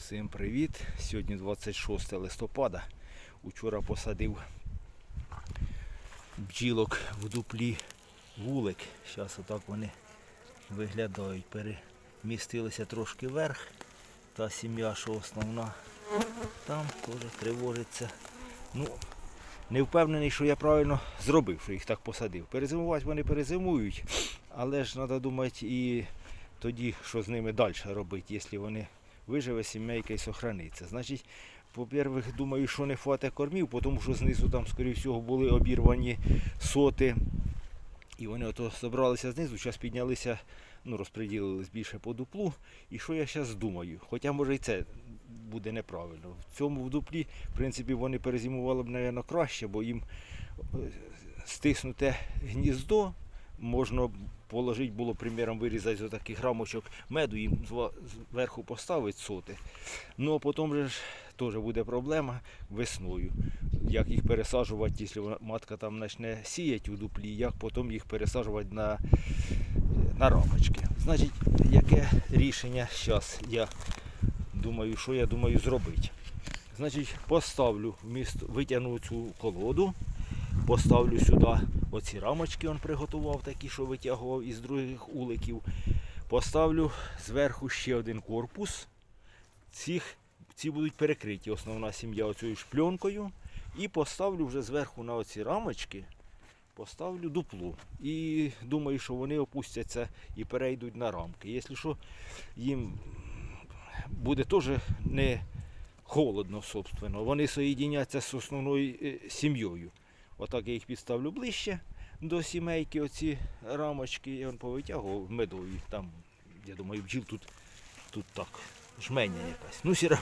Всім привіт! Сьогодні 26 листопада. Учора посадив бджілок в дуплі вулик. Зараз отак вони виглядають. Перемістилися трошки вверх. Та сім'я, що основна, там теж тривожиться. Ну, не впевнений, що я правильно зробив, що їх так посадив. Перезимувати вони перезимують, але ж треба думати і тоді, що з ними далі робити, якщо вони виживе сімейка і сохраниться. Значить, по-перше, думаю, що не хватить кормів, тому що знизу там, скоріше всього, були обірвані соти. І вони ото зібралися знизу, зараз піднялися, ну, розподілились більше по дуплу. І що я зараз думаю? Хоча, може, і це буде неправильно. В цьому в дуплі, в принципі, вони перезимували б, мабуть, краще, бо їм е, стиснуте гніздо можна положити було, приміром, вирізати з таких рамочок меду, їм зверху поставити соти. Ну а потім же ж теж буде проблема весною. Як їх пересаджувати, якщо матка там почне сіяти у дуплі, як потім їх пересаджувати на, на рамочки. Значить, яке рішення зараз я думаю, що я думаю зробити? Значить, поставлю вміст, витягну цю колоду, поставлю сюди оці рамочки він приготував, такі, що витягував із других уликів. Поставлю зверху ще один корпус. Цих, ці будуть перекриті основна сім'я оцією шпленкою. І поставлю вже зверху на оці рамочки, поставлю дупло. І думаю, що вони опустяться і перейдуть на рамки. Якщо що, їм буде теж не холодно, собственно. Вони соєдиняться з основною е, сім'єю. Отак я їх підставлю ближче до сімейки, оці рамочки, і він повитягував медові. Там, я думаю, бджіл тут, тут так, жменя якась. Ну, все.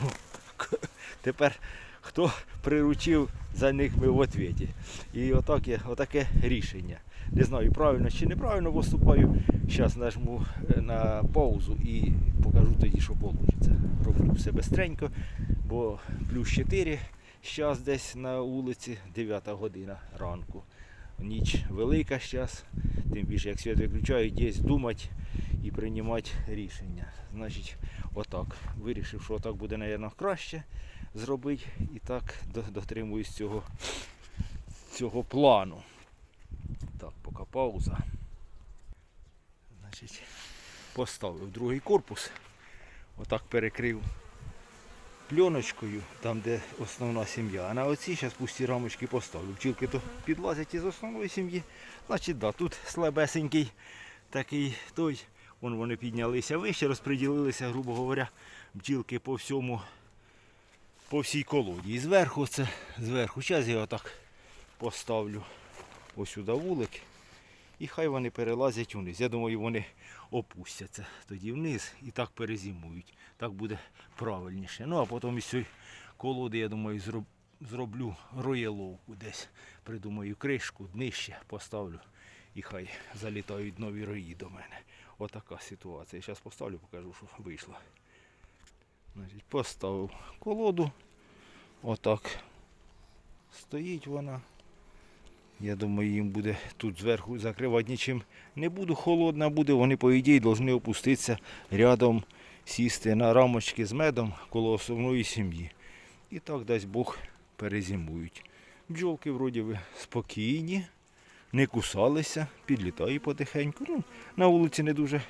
Тепер хто приручив за них ми в отвіті. І отак є, отаке рішення. Не знаю, правильно чи неправильно поступаю. Зараз нажму е, на паузу і покажу тоді, що вийде. Роблю все бистренько, бо плюс 4. Зараз десь на вулиці 9 година ранку. Ніч велика зараз, тим більше як світ виключають, десь думати і приймати рішення. Значить, отак. Вирішив, що отак буде, мабуть, краще зробити. І так дотримуюсь цього, цього плану. Так, поки пауза. Значить, поставив другий корпус. Отак перекрив пленочкою, там де основна сім'я. А на оці зараз пусті рамочки поставлю. Бджілки то підлазять із основної сім'ї. Значить, да, тут слабесенький такий той. Вон вони піднялися вище, розподілилися, грубо говоря, бджілки по всьому, по всій колоді. І зверху це, зверху. Зараз я отак поставлю ось сюди вулик. І хай вони перелазять вниз. Я думаю, вони опустяться тоді вниз і так перезимують. Так буде правильніше. Ну а потім із цієї колоди, я думаю, зроб- зроблю роєловку десь. Придумаю кришку, днище поставлю і хай залітають нові рої до мене. Отака ситуація. Зараз поставлю, покажу, що вийшло. Значить, поставив колоду. Отак. Стоїть вона. Я думаю, їм буде тут зверху закривати нічим не буду. Холодна буде, вони, по ідеї, повинні опуститися рядом, сісти на рамочки з медом коло основної сім'ї. І так, дасть Бог, перезимують. Бджолки вроді би спокійні, не кусалися, підлітають потихеньку. Ну, на вулиці не дуже,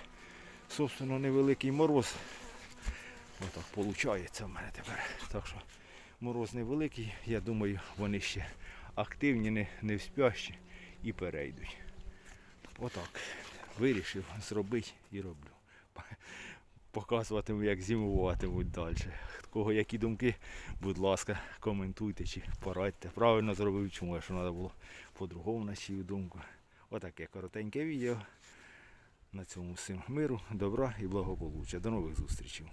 собственно, невеликий мороз. Отак виходить в мене тепер. Так що мороз невеликий, я думаю, вони ще активні, не, не вспящі і перейдуть. Отак. Вирішив зробити і роблю. Показуватиму, як зимуватимуть далі. Кого які думки, будь ласка, коментуйте чи порадьте. Правильно зробив, чому що треба було по-другому на чию думку. Отаке коротеньке відео. На цьому всім миру, добра і благополуччя. До нових зустрічей.